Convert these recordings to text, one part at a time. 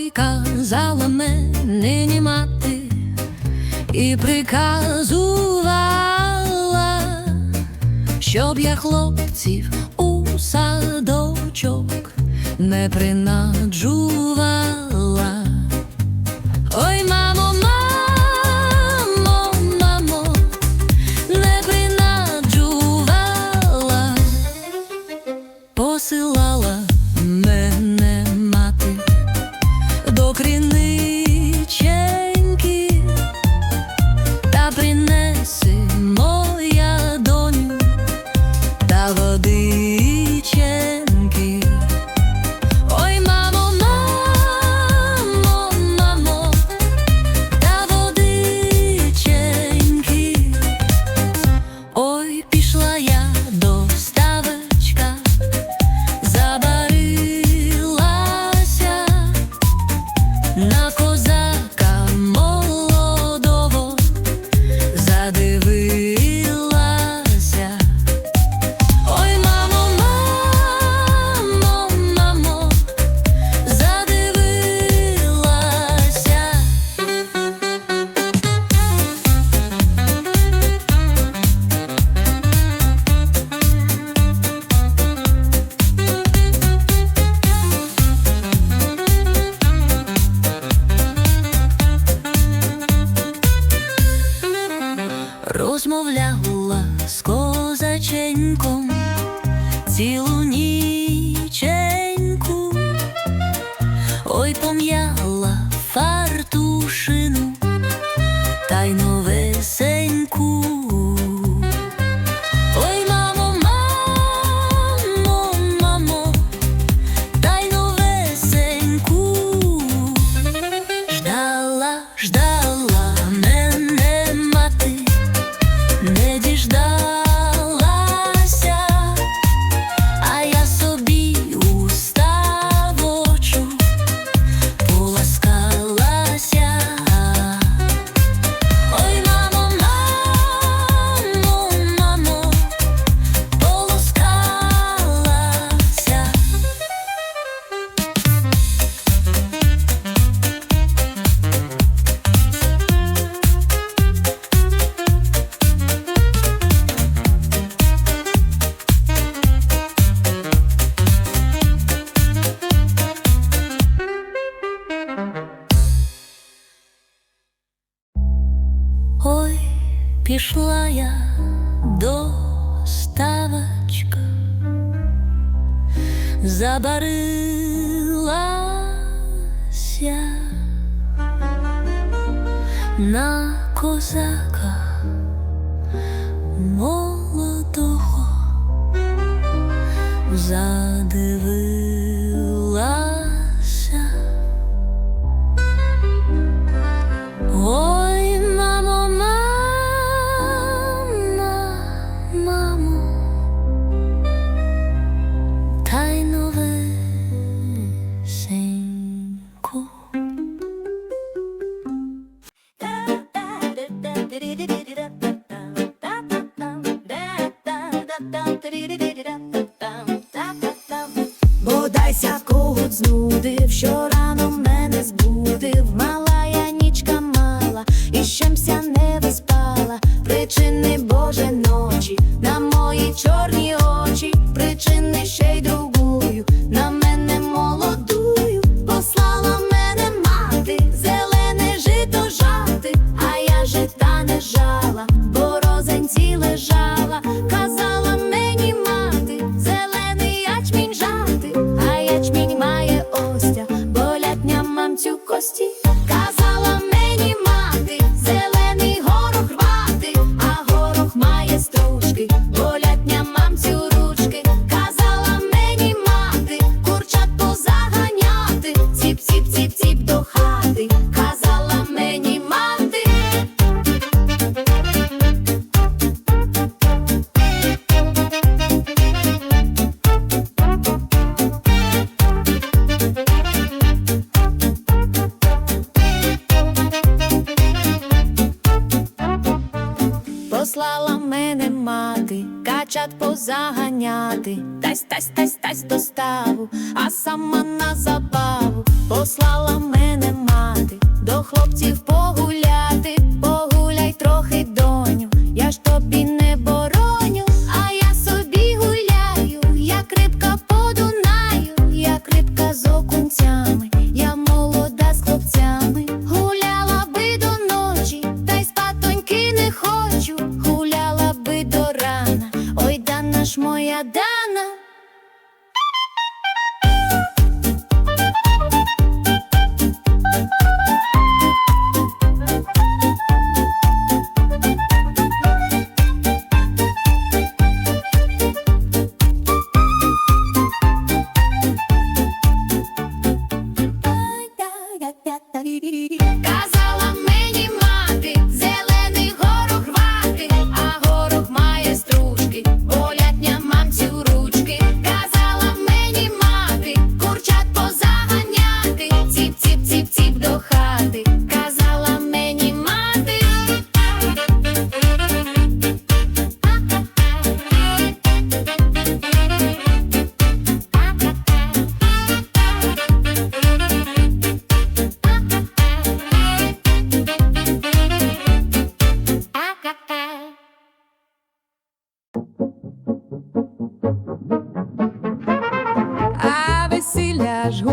Приказала казала мене мати і приказувала, щоб я хлопців у садочок не принаджувала. задиви. А весілля ж.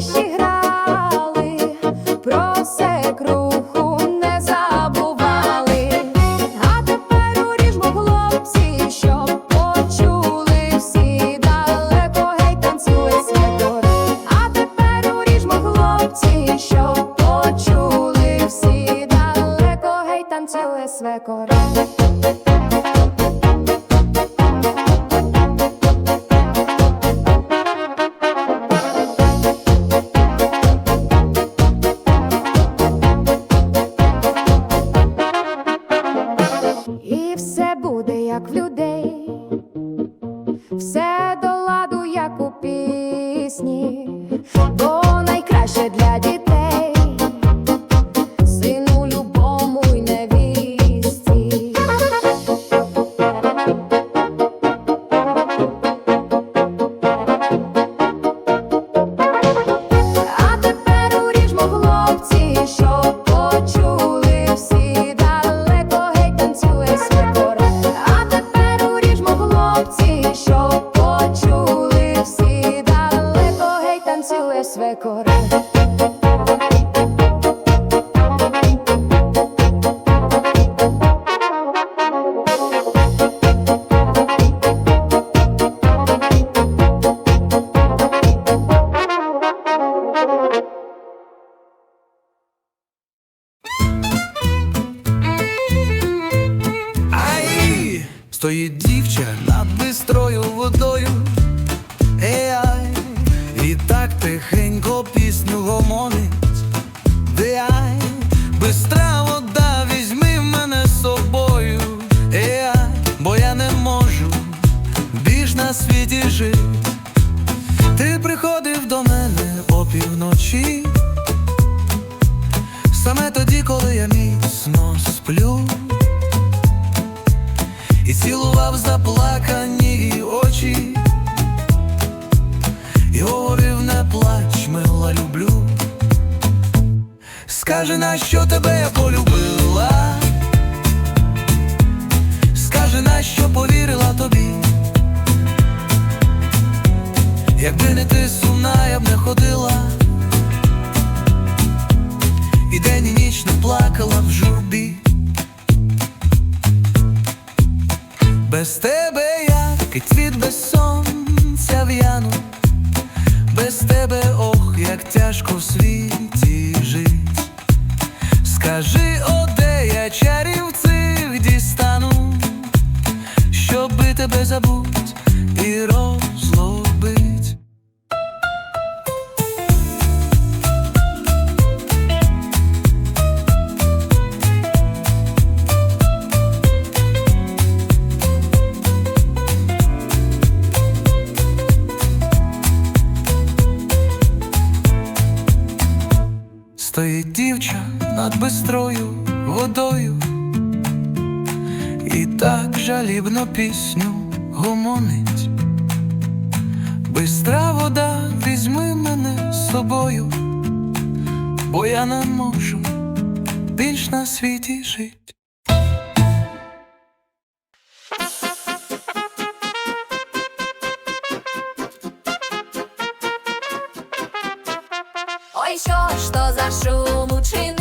she і все буде як в людей. ціле све коре. біжить, ти приходив до мене опівночі, саме тоді, коли я міцно сплю, і цілував заплакані очі, і говорив, не плач, мила люблю. Скажи, на що тебе я полюблю. Без тебе я, як цвіт без сонця в'яну, без тебе ох, як тяжко в світі жить. Скажи, о, де я чарі. дівча над бистрою водою, і так жалібно пісню гомонить. Бистра вода, візьми мене з собою, бо я не можу більш на світі жити. что за шум учинив?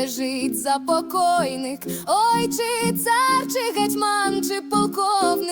лежить запокойник, ой, чи цар, чи гетьман, чи полковник.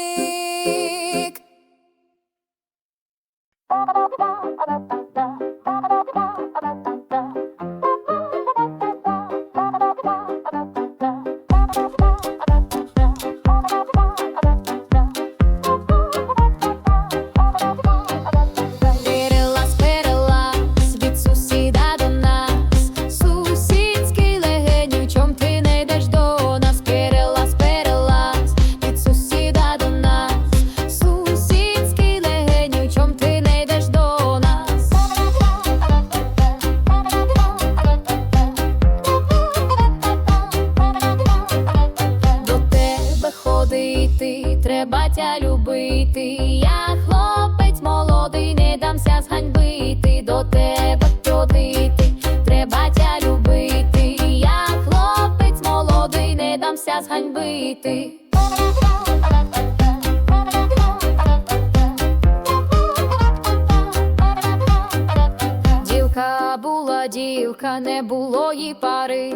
Не було їй пари.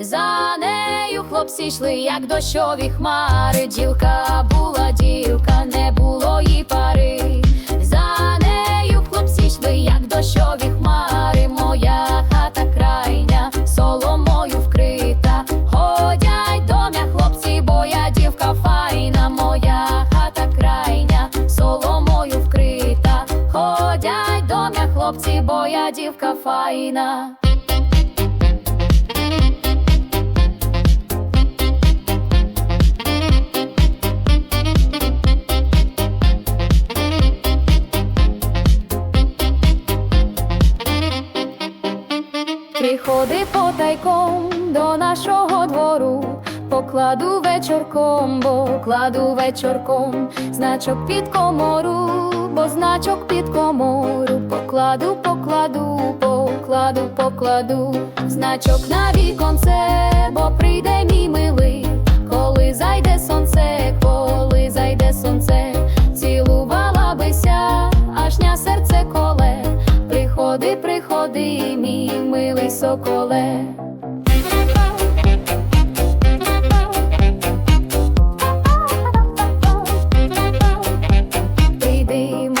За нею хлопці йшли, як дощові хмари. Дівка була дівка, не було їй пари. За нею хлопці йшли, як дощові хмари. Моя хата крайня, соломою вкрита. Ходять до мя хлопці, бо я дівка файна. Моя хата крайня, соломою вкрита. Ходять до мя хлопці, бо я дівка файна. Приходи потайком до нашого двору, покладу вечорком, бо кладу вечорком, значок під комору, бо значок під комору, покладу, покладу, покладу, покладу, значок на віконце, бо прийде мій милий, коли зайде сонце, коли зайде сонце, приходи, мій милий соколе.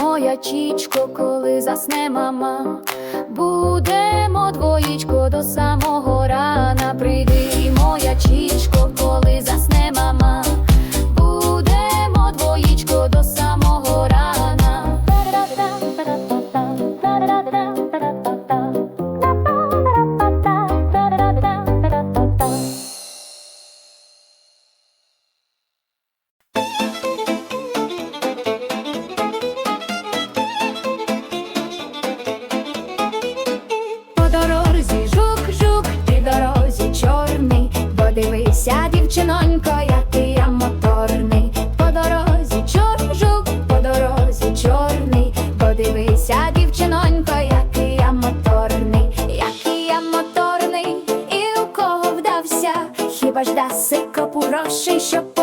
Моя чічко, коли засне мама. Будемо двоїчко до самого грошей, щоб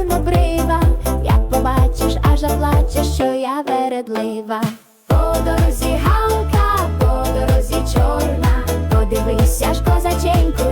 чорнобрива, як побачиш, аж заплачеш, що я вередлива. По дорозі галка, по дорозі чорна, подивися ж козаченьку.